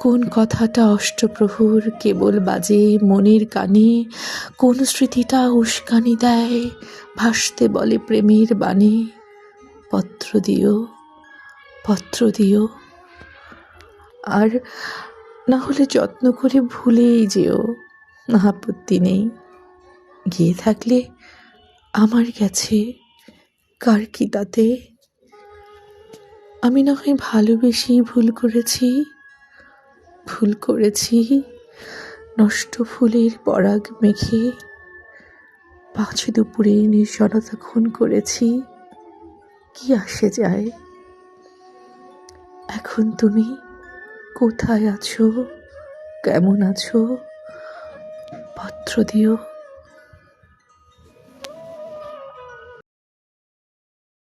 কোন কথাটা অষ্টপ্রভুর কেবল বাজে মনের কানে? কোন স্মৃতিটা উস্কানি দেয় ভাসতে বলে প্রেমের বাণী? পত্র দিও পত্র দিও। আর না হলে যত্ন করে ভুলেই যেও আপত্তি নেই। গিয়ে থাকলে আমার কাছে কার কি তাতে? আমি না হয় ভালোবেসেই ভুল করেছি। ভুল করেছি। নষ্ট ফুলের পরাগ মেখে পাঁচ দুপুরে নির্জনতা খুন করেছি। কি আসে যায়? এখন তুমি কোথায় আছো? কেমন আছো? পত্র দিও।